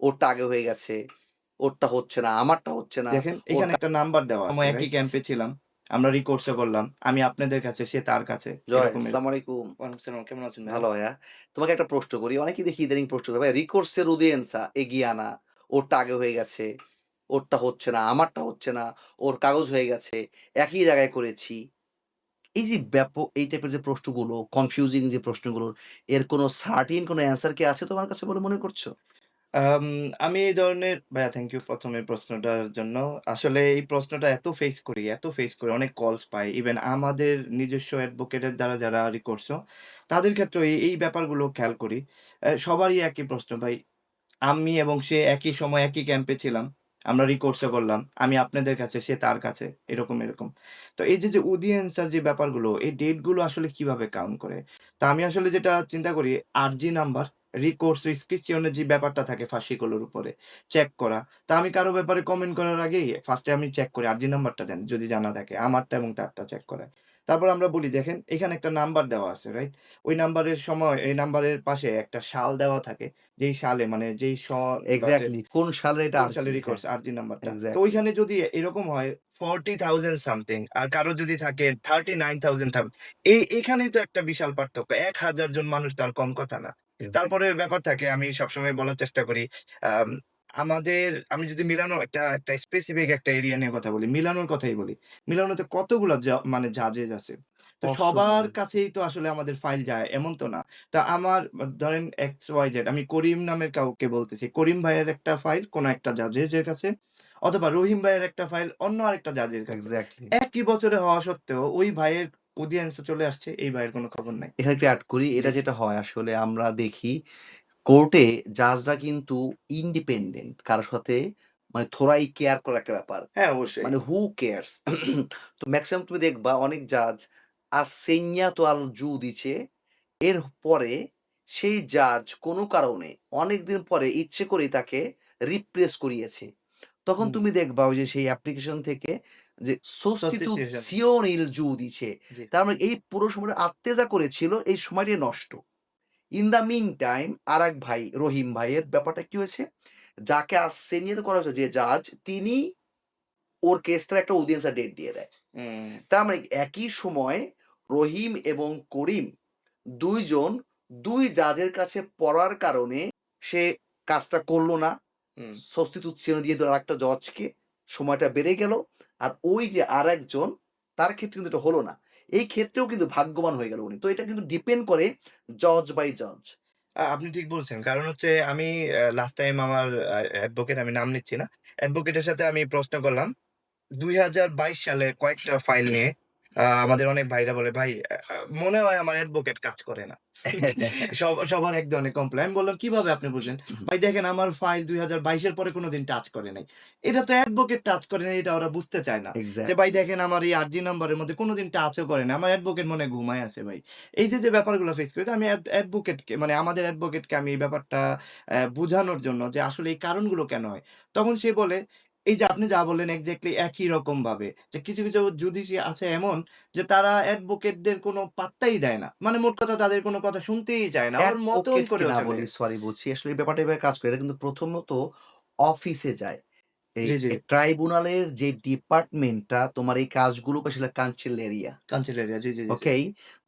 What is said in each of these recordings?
ওরটা আগে হয়ে গেছে ওরটা হচ্ছে না আমারটা হচ্ছে না। দেখেন এখানে একটা নাম্বার দেওয়া আছে একই ক্যাম্পে ছিলাম। আমরা রিকোর্সে করলাম আমি আপনাদের কাছে সে তার কাছে আসসালামু আলাইকুম। আসসালাম, কেমন আছেন ভালো ভাইয়া। তোমাকে একটা প্রশ্ন করি অনেকেই দেখি ইদানিং প্রশ্ন করে ভাই রিকোর্সের উদিয়েন্সা এগিয়ে আনা ওরটা আগে হয়ে গেছে ওরটা হচ্ছে না আমারটা হচ্ছে না ওর কাগজ হয়ে গেছে একই জায়গায় করেছি। এই যে ব্যাপক এই টাইপের যে প্রশ্নগুলো কনফিউজিং যে প্রশ্নগুলো এর কোনো সার্টিন কোনো অ্যান্সার কি আছে তোমার কাছে বলে মনে করছ? আম, আমি এই ধরনের ভাইয়া থ্যাংক ইউ প্রথমে প্রশ্নটার জন্য। আসলে এই প্রশ্নটা এত ফেস করি এত ফেস করি অনেক কলস পাই ইভেন আমাদের নিজস্ব অ্যাডভোকেটের দ্বারা যারা রিকোর্স তাদের ক্ষেত্রে এই এই ব্যাপারগুলো খেয়াল করি। আহ, সবারই একই প্রশ্ন ভাই। আমি এবং সে একই সময় একই ক্যাম্পে ছিলাম আমরা রিকোর্সে করলাম। আমি আপনাদের কাছে সে তার কাছে এরকম এরকম। তো এই যে যে অডিয়েন্সের যে ব্যাপারগুলো এই ডেটগুলো আসলে কীভাবে কাউন্ট করে? তা আমি আসলে যেটা চিন্তা করি আরজি নাম্বার রিকোর্স রিস্কিশনের যে ব্যাপারটা থাকে ফাঁসিগুলোর উপরে চেক করা। তা আমি কারও ব্যাপারে কমেন্ট করার আগেই ফার্স্টে আমি চেক করি আরজি নাম্বারটা দেন যদি জানা থাকে আমারটা এবং তারটা চেক করে তারপর আমরা বলি দেখেন এখানে একটা নাম্বার দেওয়া আছে রাইট ওই নাম্বারের সময় এই নাম্বারের পাশে একটা সাল দেওয়া থাকে যেই সালে মানে যেই এক্স্যাক্টলি কোন সালের এটা সালে? রিকোর্স আরজি নাম্বারটা Exactly. তো ওইখানে যদি এরকম হয় ফর্টি থাউজেন্ড সামথিং আর কারও যদি থাকে থার্টি নাইন থাউজেন্ড এই এখানেই তো একটা বিশাল পার্থক্য এক হাজার জন মানুষ তার কম কথা না। তারপরে ব্যাপার থাকে আমি সবসময় বলার চেষ্টা করি। আমাদের আমি যদি মিলানো একটা একটা স্পেসিফিক একটা এরিয়া নিয়ে কথা বলি মিলানোর কথাই বলি। মিলানোতে কতগুলো মানে জাজেস আছে? তো সবার কাছেই তো আসলে আমাদের ফাইল যায় এমন তো না। তা আমার ধরেন এক্স ওয়াই জেড আমি করিম নামের কাউকে বলতেছি করিম ভাইয়ের একটা ফাইল কোন একটা জাজের কাছে অথবা রহিম ভাইয়ের একটা ফাইল অন্য আরেকটা জাজের কাছে। একই বছরে হওয়া সত্ত্বেও ওই ভাইয়ের অডিয়েন্সে চলে আসছে এই ভাইয়ের কোনো খবর নাই। এখানে একটু অ্যাড করি এটা যেটা হয় আসলে আমরা দেখি কোর্টে জাজরা কিন্তু ইন্ডিপেন্ডেন্ট কারোর সাথে মানে থোড়াই কেয়ার করার একটা ব্যাপার। হ্যাঁ অবশ্যই। মানে হু কেয়ারস তো ম্যাক্সিমাম তুমি দেখবা অনেক জাজ আসেঞ্ঞা তো আল জু দিছে এর পরে সেই জাজ কোনো কারণে অনেক দিন পরে ইচ্ছে করে তাকে রিপ্লেস করিয়েছে। তখন হুম। তুমি দেখবা ওই যে সেই অ্যাপ্লিকেশন থেকে যে Substitution. সস্টিটিউশন ইল জু। তার মানে এই পুরো সময়টা আত্মেজা করেছিল এই সময়টি নষ্ট। ইন দ্য মিন টাইম আর এক ভাই রহিম ভাইয়ের ব্যাপারটা কি হয়েছে? যাকে আসছে নিয়ে করা হয়েছে যে জাজ তিনি ওর কেসটার একটা অডিয়েন্সের ডেট দিয়ে দেয়। তার মানে একই সময় রহিম এবং করিম দুইজন দুই জাজের কাছে পড়ার কারণে সে কাজটা করল না। স্বস্তি তুচ্ছিল দিয়ে দিল আরেকটা জজকে সময়টা বেড়ে গেল। আর ওই যে আর একজন তার ক্ষেত্রে কিন্তু এটা হলো না এই ক্ষেত্রেও কিন্তু ভাগ্যবান হয়ে গেল উনি তো এটা কিন্তু ডিপেন্ড করে জজ বাই জজ আপনি ঠিক বলছেন। কারণ হচ্ছে আমি লাস্ট টাইম আমার অ্যাডভোকেট আমি নাম নিচ্ছি না। অ্যাডভোকেটের সাথে আমি প্রশ্ন করলাম। দুই হাজার বাইশ সালে কয়েকটা ফাইল নিয়ে আমাদের অনেক ভাইরা বলে, "ভাই মনে হয় আমার অ্যাডভোকেট কাজ করে না।" সব সবার এক ধরনের কমপ্লেইন। আমি বললাম, "কীভাবে আপনি বুঝলেন?" ভাই দেখেন আমার ফাইল ২০২২ এর পরে কোনদিন টাচ করে নাই। এটা তো অ্যাডভোকেট টাচ করে নাই এটা ওরা বুঝতে চায় না। যে ভাই দেখেন আমার এই আরজি নাম্বারের মধ্যে কোনদিন টাচও করে না। আমার অ্যাডভোকেট মনে ঘুমায় আছে ভাই। এই যে, যে ব্যাপারগুলো ফেস করি আমি অ্যাড অ্যাডভোকেটকে মানে আমাদের অ্যাডভোকেটকে আমি এই ব্যাপারটা বুঝানোর জন্য যে আসলে এই কারণগুলো কেন হয়? তখন সে বলে, এই যে আপনি যা বললেন একজাক্টলি একই রকম ভাবে যে কিছু, কিছু জুডিশি আছে এমন যে তারা অ্যাডভোকেটদের কোনো পাত্তাই দেয় না। মানে মোট কথা তাদের কোনো কথা শুনতেই চায় না। ওর মতন করে না বলি সরি বলছি আসলে এই ব্যাপারটা এভাবে কাজ করে এটা কিন্তু প্রথমত অফিসে যায় এই জি, জি। ট্রাইব্যুনালের যে ডিপার্টমেন্টটা তোমার এই কাজগুলোকে আসলে কাঞ্চেলেরিয়া কাঞ্চেলেরিয়া জি, জি, জি, জি। ওকে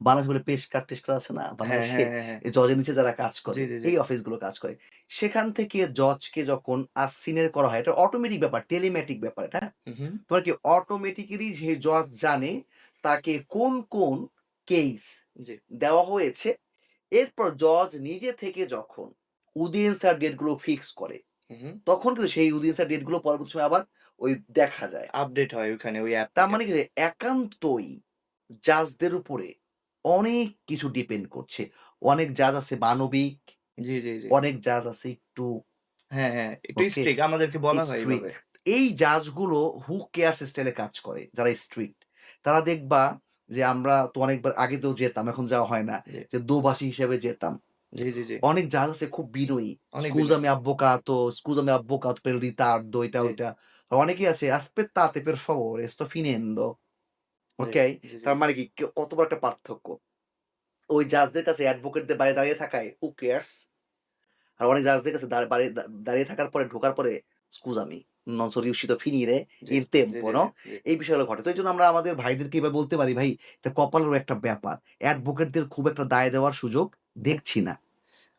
বাংলাদেশ বলে পেশকার টেস্কার আছে না হ্যাঁ, বাংলাদেশে হ্যাঁ, হ্যাঁ, হ্যাঁ। জজের নিচে যারা কাজ করে জি, জি। এই অফিসগুলো কাজ করে সেখান থেকে জজকে যখন আসিনের করা হয় এটা অটোমেটিক ব্যাপার টেলিম্যাটিক ব্যাপার এটা হু, হু। তোমার কি অটোমেটিক্যালি সেই জজ জানে তাকে কোন কোন কেস জি। দেওয়া হয়েছে এরপর জজ নিজে থেকে যখন উদিয়েন্সার ডেটগুলো ফিক্স করে। তখন কিন্তু সেই উদিয়েন্সার ডেটগুলো পরবর্তী সময় আবার ওই দেখা যায়। আপডেট হয় ওখানে ওই অ্যাপ তার মানে কি একান্তই জাজদের উপরে অনেক কিছু ডিপেন্ড করছে। অনেক জাজ আছে মানবিক জি, জি, জি। অনেক জাজ আছে একটু হ্যাঁ, হ্যাঁ। একটু আমাদেরকে বলা হয় এই জাজগুলো হু কেয়ার স্টাইলে কাজ করে যারা স্ট্রিক্ট তারা দেখবা যে আমরা তো অনেকবার আগে তো যেতাম এখন যাওয়া হয় না। যে দোভাষী হিসেবে যেতাম। জি, জি, জি। অনেক জাজ আছে খুব বিনয়ী অনেক scusami avvocato scusami avvocato per il ritardo এটা জি। ওইটা আর অনেকেই আছে aspettate per favore sto finendo জি, ওকে জি, জি। তার মানে কি কে- কত বড় একটা পার্থক্য ওই জাজদের কাছে অ্যাডভোকেটদের বাইরে দাঁড়িয়ে থাকায় হু কেয়ার্স আর অনেক জাজদের কাছে দাঁড় দা দাঁড়িয়ে থাকার পরে ঢোকার পরে "Scusami, non sono riuscito a finire G, il G, tempo" G, no? জি। এই বিষয়গুলো ঘটে। তো এইজন্য আমরা আমাদের ভাইদেরকে এভাবে বলতে পারি, "ভাই এটা কপালেরও একটা ব্যাপার। অ্যাডভোকেটদের খুব একটা দায় দেওয়ার সুযোগ দেখছি না।"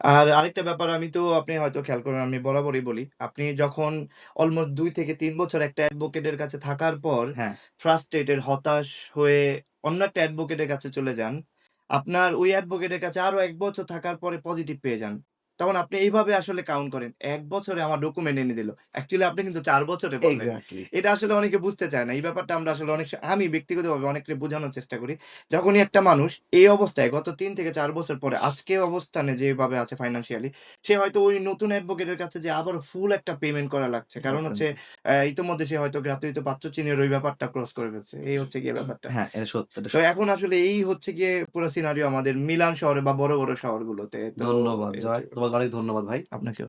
আর আরেকটা ব্যাপার আমি তো আপনি হয়তো খেয়াল করেন আমি বরাবরই বলি। আপনি যখন অলমোস্ট দুই থেকে তিন বছর একটা অ্যাডভোকেটের কাছে থাকার পর হ্যাঁ। ফ্রাস্ট্রেটেড, হতাশ হয়ে অন্য একটা অ্যাডভোকেটের কাছে চলে যান। আপনার ওই অ্যাডভোকেটের কাছে আরও এক বছর থাকার পরে পজিটিভ পেয়ে যান। তখন আপনি এইভাবে আসলে কাউন্ট করেন। ১ বছরে আমার ডকুমেন্ট এনে দিল। অ্যাকচুয়ালি আপনি কিন্তু ৪ বছরে। এটা আসলে অনেকে বুঝতে চায় না। এই ব্যাপারটা আমরা আসলে অনেক আমি ব্যক্তিগতভাবে অনেককে বোঝানোর চেষ্টা করি। যখনই একটা মানুষ এই অবস্থায় গত ৩ থেকে ৪ বছর পরে আজকে অবস্থানে যেভাবে আছে ফাইন্যান্সিয়ালি সে হয়তো ওই নতুন অ্যাডভোকেটের কাছে যে আবার ফুল একটা পেমেন্ট করা লাগছে। কারণ হচ্ছে ইতোমধ্যে সে হয়তো গ্রাতুইত বাচ্চু-চিনের ওই ব্যাপারটা ক্রস করে ফেলছে। এই হচ্ছে গিয়ে ব্যাপারটা। হ্যাঁ, এটা সত্য, তো এখন আসলে এই হচ্ছে গিয়ে পুরা সিনারিও আমাদের মিলান শহরে বা বড়, বড় শহরগুলোতে। ধন্যবাদ জয়। তোমাকে অনেক ধন্যবাদ ভাই। আপনাকেও।